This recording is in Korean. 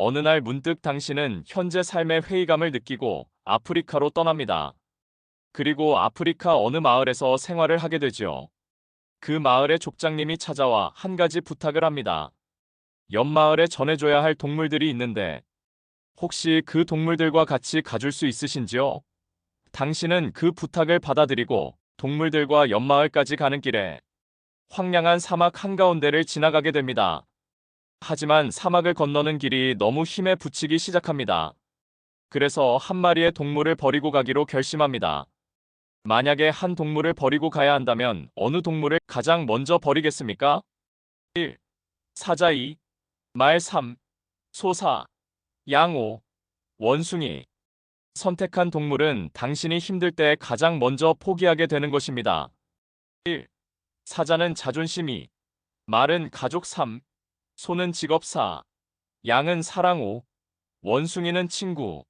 어느 날 문득 당신은 현재 삶의 회의감을 느끼고 아프리카로 떠납니다. 그리고 아프리카 어느 마을에서 생활을 하게 되지요. 그 마을의 족장님이 찾아와 한 가지 부탁을 합니다. 옆 마을에 전해줘야 할 동물들이 있는데 혹시 그 동물들과 같이 가줄 수 있으신지요? 당신은 그 부탁을 받아들이고 동물들과 옆 마을까지 가는 길에 황량한 사막 한가운데를 지나가게 됩니다. 하지만 사막을 건너는 길이 너무 힘에 부치기 시작합니다. 그래서 한 마리의 동물을 버리고 가기로 결심합니다. 만약에 한 동물을 버리고 가야 한다면 어느 동물을 가장 먼저 버리겠습니까? 1. 사자 2. 말 3. 소 4. 양 5. 원숭이. 선택한 동물은 당신이 힘들 때 가장 먼저 포기하게 되는 것입니다. 1. 사자는 자존심 2. 말은 가족 3. 소는 직업 4. 양은 사랑 5. 원숭이는 친구.